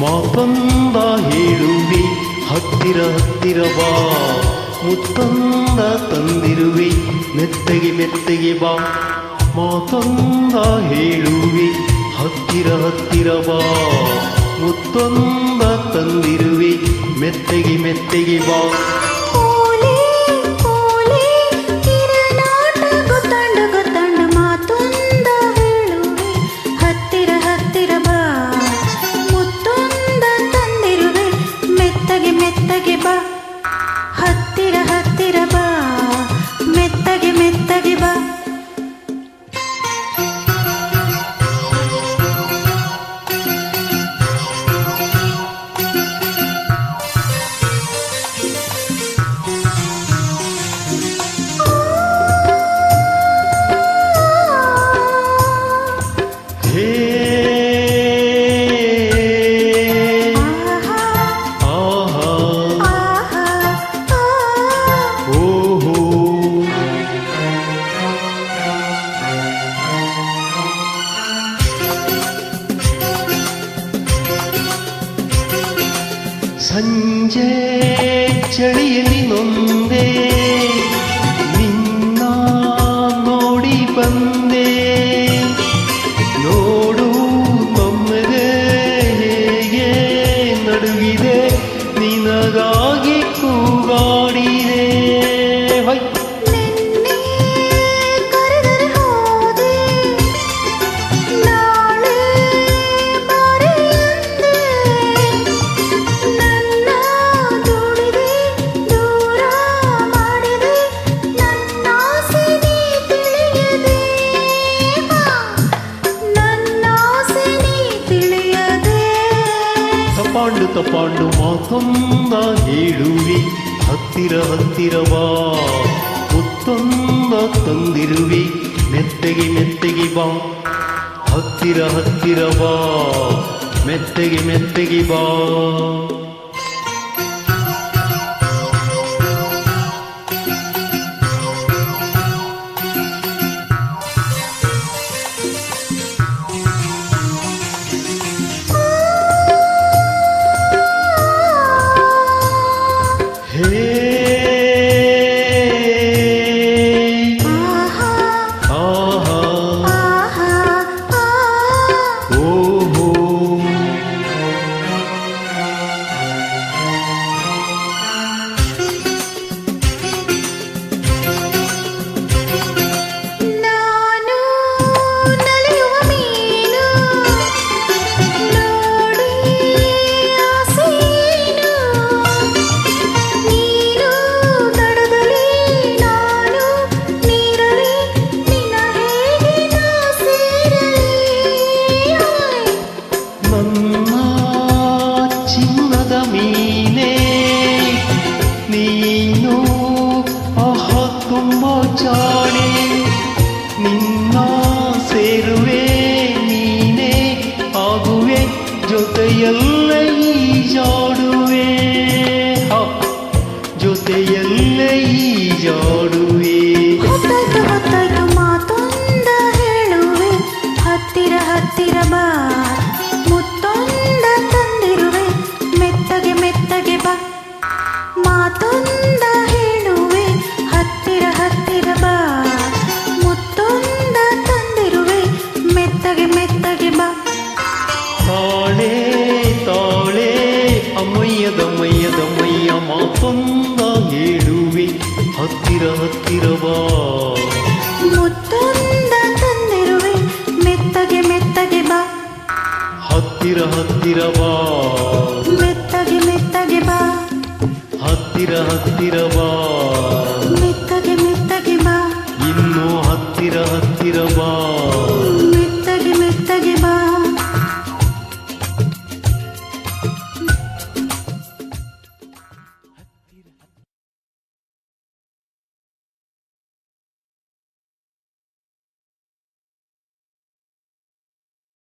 ಮಾತೊಂದ ಹೇಳುವಿ, ಹತ್ತಿರ ಹತ್ತಿರ ಬಾ. ಮುತ್ತಂದ ತಂದಿರುವೆ ಮೆತ್ತಗೆ ಮೆತ್ತಗೆ ಬಾ. ಮಾತಂದ ಹೇಳುವಿ, ಹತ್ತಿರ ಹತ್ತಿರ ಬಾ. ಮುತ್ತೊಂದ ತಂದಿರುವೆ, ಮೆತ್ತಗೆ ಮೆತ್ತಗೆ ಬಾ. ಸಂಜೆ ಚಳಿಯಲ್ಲಿ ನೊಂದೆ ನಿನ್ನ ನೋಡಿ ಬಂದೆ. ನೋಡು ನಮ್ಮದೆ ಹೇಗೆ ನಡುಗಿದೆ ನಿನಗಾಗಿ ಕೂಗಾಡಿದೆ ತಪಾಂಡು ತಪಾಂಡು ಮಾತೊಂದ ಹೇಳುವಿ. ಹತ್ತಿರ ಹತ್ತಿರವಾ ಮುತ್ತೊಂದ ತಂದಿರುವಿ. ಮೆತ್ತಗೆ ಮೆತ್ತಗೆ ಬಾ. ಹತ್ತಿರ ಹತ್ತಿರ ಬಾ. ಮೆತ್ತಗೆ ಮೆತ್ತಗೆ ಬಾ. எல்லாம் ಹತ್ತಿರ ಹತ್ತಿರವೋ ಮುತ್ತೊಂದ ತಂದಿರುವೆ ಮೆತ್ತಗೆ ಮೆತ್ತಗೆ ಬಾ. ಹತ್ತಿರ ಹತ್ತಿರವೋ? ಮೆತ್ತಗೆ ಮೆತ್ತಗೆ ಬಾ. ಹತ್ತಿರ ಹತ್ತಿರವೋ? ಮೆತ್ತಗೆ ಮೆತ್ತಗೆ ಬಾ. ಇನ್ನೂ ಹತ್ತಿರ ಹತ್ತಿರವಾ?